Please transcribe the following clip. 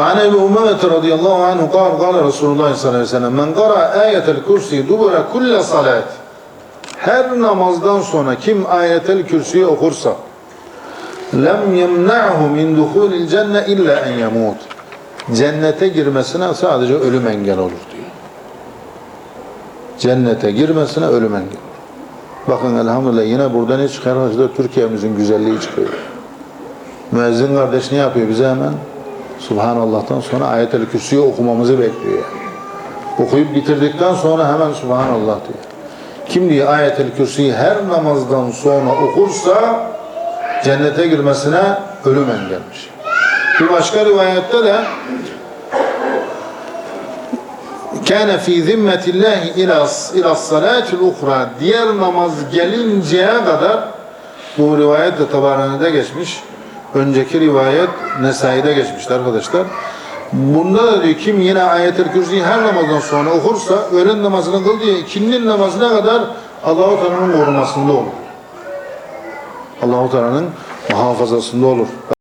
وعن ابي امامه رضي الله عنه قال قال رسول الله صلى الله عليه وسلم من قرأ آية الكرسي دبر كل صلاة her namazdan sonra kim ayetel kürsüyü okursa lem yemna'hu min duhulil cenne illa en yamut cennete girmesine sadece ölüm engel olur diyor. Cennete girmesine ölüm engel olur. Bakın elhamdülillah yine burada ne çıkar? İşte Türkiye'mizin güzelliği çıkıyor. Müezzin kardeş ne yapıyor bize hemen? Subhanallah'tan sonra ayet-el kürsüyü okumamızı bekliyor yani. Okuyup bitirdikten sonra hemen Subhanallah diyor. Kim diye ayet-el kürsüyü her namazdan sonra okursa cennete girmesine ölüm engelmiş. Bir başka rivayette de kâne fî zimmetillâhi ila salâtil uhra diğer namaz gelinceye kadar bu rivayet de Tabarani'de geçmiş. Önceki rivayet Nesai'de geçmişti arkadaşlar. Bunda da diyor kim yine ayet-el kürsüyü her namazdan sonra okursa öğlen namazını kıl diye ikindinin namazına kadar Allahu Teala'nın korumasında olur. Allahu Teala'nın muhafazasında olur.